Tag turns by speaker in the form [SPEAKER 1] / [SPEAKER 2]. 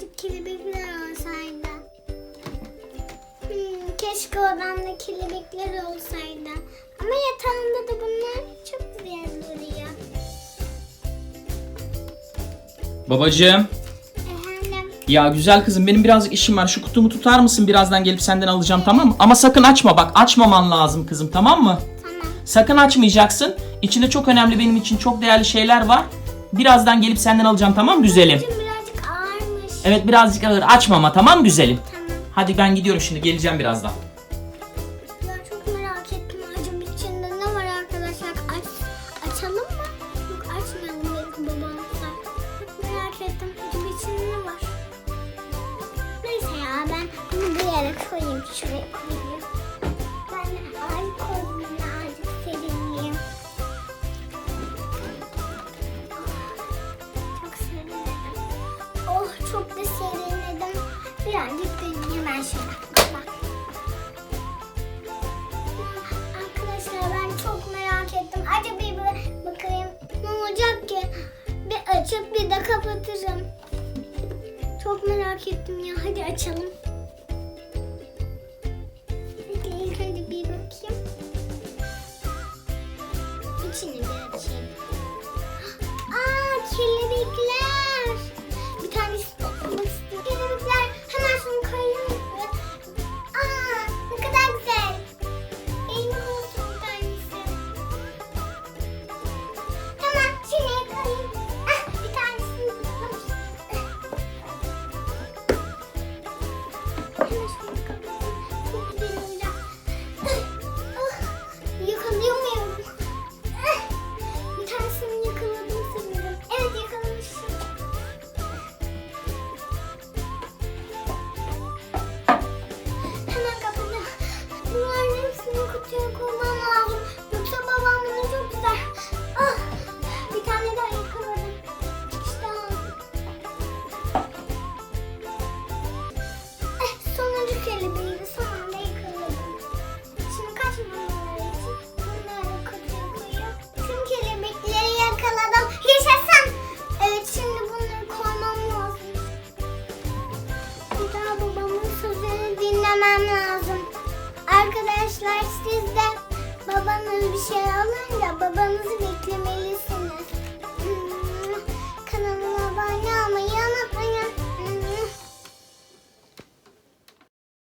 [SPEAKER 1] Birazcık kelebekler olsaydı. Hmm, keşke odamda kelebekler olsaydı. Ama yatağımda da bunlar çok güzel duruyor.
[SPEAKER 2] Babacığım. Ya güzel kızım benim birazcık işim var. Şu kutumu tutar mısın? Birazdan gelip senden alacağım tamam mı? Ama sakın açma bak. Açmaman lazım kızım tamam mı?
[SPEAKER 1] Tamam.
[SPEAKER 2] Sakın açmayacaksın. İçinde çok önemli benim için çok değerli şeyler var. Birazdan gelip senden alacağım tamam mı güzelim? Evet birazcık ağır. Açma ama tamam güzelim?
[SPEAKER 1] Tamam.
[SPEAKER 2] Hadi ben gidiyorum şimdi geleceğim birazdan.
[SPEAKER 1] Ya çok merak ettim. Acaba içinde ne var arkadaşlar? Aç, açalım mı? Yok açmayalım babamsa. Çok merak ettim. Acaba içinde ne var? Neyse ya ben bunu bir yere koyayım. Şuraya çok da serinledim. Birazcık döneyim ben şöyle. Bak. Arkadaşlar ben çok merak ettim. Acaba bir bakayım ne olacak ki? Bir açıp bir de kapatırım. Çok merak ettim ya. Hadi açalım. İçini bir açayım. Aa kelebekler. Sözünü dinlemem lazım. Arkadaşlar siz de babanız bir şey alınca babanızı.